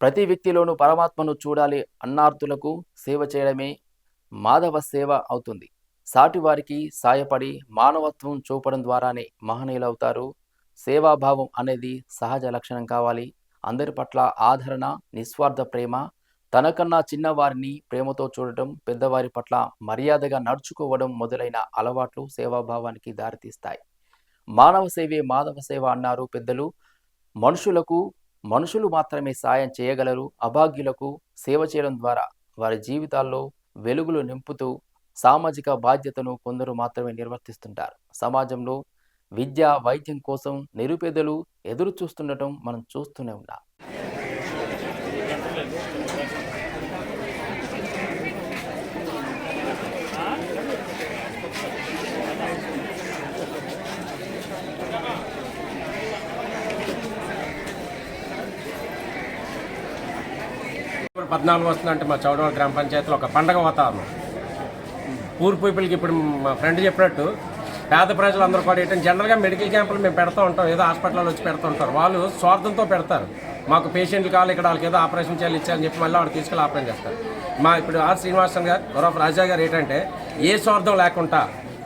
ప్రతి వ్యక్తిలోనూ పరమాత్మను చూడాలి అన్నార్థులకు సేవ చేయడమే మాధవ సేవ అవుతుంది. సాటివారికి సాయపడి మానవత్వం చూపడం ద్వారానే మహనీయులవుతారు. సేవాభావం అనేది సహజ లక్షణం కావాలి. అందరి పట్ల ఆదరణ నిస్వార్థ ప్రేమ తనకన్నా చిన్నవారిని ప్రేమతో చూడటం పెద్దవారి పట్ల మర్యాదగా నడుచుకోవడం మొదలైన అలవాట్లు సేవాభావానికి దారితీస్తాయి. మానవ సేవే మాధవ సేవ అన్నారు పెద్దలు. మనుషులకు మనుషులు మాత్రమే సాయం చేయగలరు అభాగ్యులకు సేవ చేయడం ద్వారా. వారి జీవితాల్లో వెలుగులు నింపుతూ సామాజిక బాధ్యతను కొందరు మాత్రమే నిర్వర్తిస్తుంటారు. సమాజంలో విద్య వైద్యం కోసం నిరుపేదలు ఎదురు చూస్తుండటం మనం చూస్తూనే ఉన్నాం. పద్నాలుగు వస్తుందంటే మా చౌడవాడ గ్రామ పంచాయతీలో ఒక పండగ వాతావరణం. పూర్ పీపుల్కి ఇప్పుడు మా ఫ్రెండ్ చెప్పినట్టు పేద ప్రజలు అందరూ కూడా ఏంటంటే జనరల్గా మెడికల్ క్యాంపులు మేము పెడతా ఉంటాం ఏదో హాస్పిటల్లో వచ్చి పెడుతూ ఉంటారు. వాళ్ళు స్వార్థంతో పెడతారు. మాకు పేషెంట్లు కావాలి ఇక్కడ వాళ్ళకి ఏదో ఆపరేషన్ చేయాలి ఇచ్చారని చెప్పి మళ్ళీ వాళ్ళు తీసుకెళ్ళి ఆపరేషన్ చేస్తారు. మా ఇప్పుడు ఆర్ శ్రీనివాసన్ గారు గౌరవ రాజా గారు ఏంటంటే ఏ స్వార్థం లేకుండా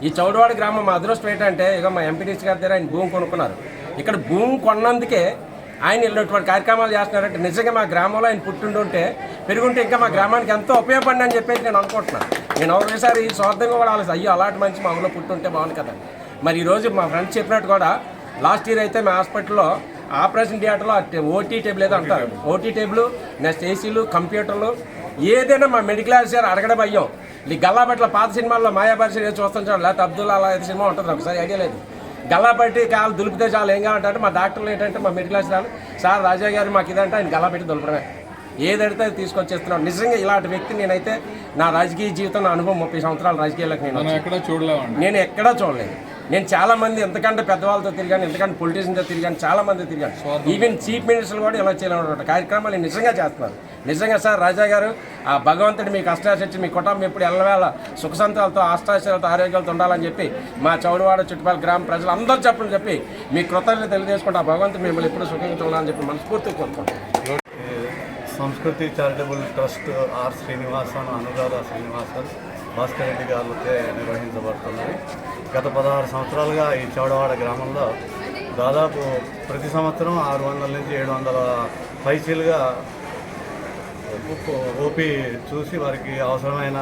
ఈ చౌడవాడి గ్రామం మా అదృష్టం ఏంటంటే ఇక మా ఎంపీటీసీ గారి దగ్గర ఆయన భూమి కొనుక్కున్నారు. ఇక్కడ భూమి కొన్నందుకే ఆయన ఇలాంటి కార్యక్రమాలు చేస్తున్నారంటే నిజంగా మా గ్రామంలో ఆయన పుట్టిండుంటే పెరుగుంటే ఇంకా మా గ్రామానికి ఎంతో ఉపయోగపడి అని చెప్పేసి నేను అనుకుంటున్నాను నేను ఒకసారి స్వార్థంగా కూడా ఆలోచన అయ్యో అలాంటి మంచి మా ఊళ్ళో పుట్టుంటే బాగుంది కదా. మరి ఈరోజు మా ఫ్రెండ్స్ చెప్పినట్టు కూడా లాస్ట్ ఇయర్ అయితే మా హాస్పిటల్లో ఆపరేషన్ థియేటర్లో ఓటీ టేబుల్ ఏదో అంటారు. ఓటీ టేబుల్ నెక్స్ట్ ఏసీలు కంప్యూటర్లు ఏదైనా మా మెడికల్ ఆఫీసర్ అడగడం అయ్యాం. ఈ గల్లాపట్ల పాత సినిమాల్లో మాయాపరిశీలి చూస్తాం చూడండి లేకపోతే అబ్దుల్లా అలా సినిమా ఉంటుంది? ఒకసారి ఐడియా లేదు. గల్లాపట్టి కాలు దులిపితే చాలు. ఏం కావాలంటే మా డాక్టర్లు ఏంటంటే మా మెడికల్ ఆఫీసర్ సార్ రాజా గారు మాకు ఇదంటే ఆయన గల్లాపెట్టి దులపడమే. ఏదైతే అది తీసుకొచ్చేస్తున్నాం. నిజంగా ఇలాంటి వ్యక్తి నేనైతే నా రాజకీయ జీవితం నా అనుభవం ముప్పై సంవత్సరాల రాజకీయాలకు నేను నేను ఎక్కడా చూడలేదు. నేను చాలా మంది ఎంతకంటే పెద్దవాళ్ళతో తిరిగాను ఎంతకంటే పొలిటీషియన్తో తిరిగాను చాలా మంది తిరిగాను. ఈవెన్ చీఫ్ మినిస్టర్లు కూడా ఇలా చేయాలన్నమాట. కార్యక్రమాలు నిజంగా చేస్తున్నారు నిజంగా సార్ రాజా గారు ఆ భగవంతుడు మీకు అష్టాశక్తి మీ కుటుంబం ఎప్పుడు ఎల్లవేళ సుఖ సంతాలతో అష్టాశలతో ఆరోగ్యాలతో ఉండాలని చెప్పి మా చౌడవాడ చుట్టుపక్కల గ్రామ ప్రజలు అందరూ చెప్పని చెప్పి మీ కృతజ్ఞత తెలియజేసుకుంటే ఆ భగవంతుడు మిమ్మల్ని ఎప్పుడు సుఖంగా ఉండాలని చెప్పి మనస్ఫూర్తిగా కోరుకుంటాం Sanskriti charitable trust R Srinivasan Anuradha Srinivasan Bhaskar Reddy గారితో నిర్వహించబడుతున్నది. గత పదహారు సంవత్సరాలుగా ఈ చౌడవాడ గ్రామంలో దాదాపు ప్రతి సంవత్సరం ఆరు వందల నుంచి ఏడు వందల పైసీలుగా ఓపీ చూసి వారికి అవసరమైన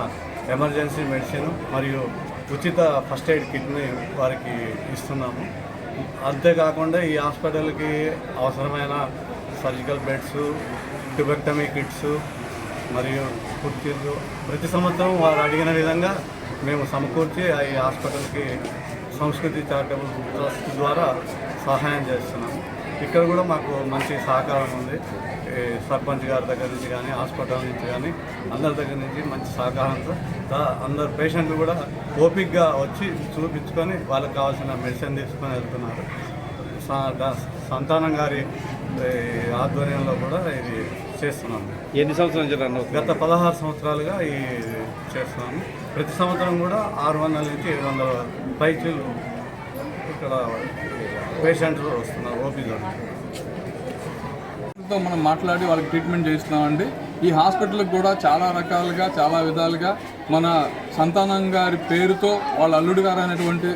ఎమర్జెన్సీ మెడిసిన్ మరియు ఉచిత ఫస్ట్ ఎయిడ్ కిట్ని వారికి ఇస్తున్నాము. అంతేకాకుండా ఈ హాస్పిటల్కి అవసరమైన సర్జికల్ బెడ్స్ ట్యూబెక్టమీ కిట్స్ మరియు కుర్చీలు ప్రతి సంవత్సరం వారు అడిగిన విధంగా మేము సమకూర్చి ఈ హాస్పిటల్కి సంస్కృతి చారిటబుల్ ట్రస్ట్ ద్వారా సహాయం చేస్తున్నాము ఇక్కడ కూడా మాకు మంచి సహకారం ఉంది. ఈ సర్పంచ్ గారి దగ్గర నుంచి కానీ హాస్పిటల్ నుంచి కానీ అందరి దగ్గర నుంచి మంచి సహకారంతో అందరు పేషెంట్లు కూడా ఓపిక్గా వచ్చి చూపించుకొని వాళ్ళకి కావాల్సిన మెడిసిన్ తీసుకొని వెళ్తున్నారు. స- సంతానం గారి ఆధ్వర్యంలో కూడా ఇది చేస్తున్నాము ఎన్ని సంవత్సరాల నుంచి రన్ అవుతుంది? గత పదహారు సంవత్సరాలుగా ఈ చేస్తున్నాము ప్రతి సంవత్సరం కూడా ఆరు వందల నుంచి ఏడు వందల పైచీలు ఇక్కడ పేషెంట్లు వస్తున్నారు ఓపీలో. మనం మాట్లాడి వాళ్ళకి ట్రీట్మెంట్ చేస్తున్నామండి ఈ హాస్పిటల్కి కూడా చాలా రకాలుగా చాలా విధాలుగా మన సంతానం గారి పేరుతో వాళ్ళ అల్లుడు గారు అనేటువంటి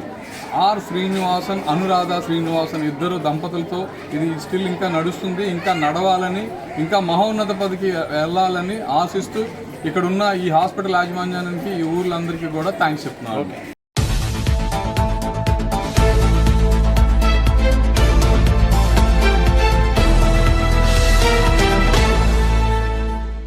ఆర్ శ్రీనివాసన్ అనురాధ శ్రీనివాసన్ ఇద్దరు దంపతులతో ఇది స్టిల్ ఇంకా నడుస్తుంది ఇంకా నడవాలని ఇంకా మహోన్నత పదికి వెళ్ళాలని ఆశిస్తూ ఇక్కడున్న ఈ హాస్పిటల్ యాజమాన్యానికి ఈ ఊర్లందరికీ కూడా థ్యాంక్స్ చెప్తున్నాను.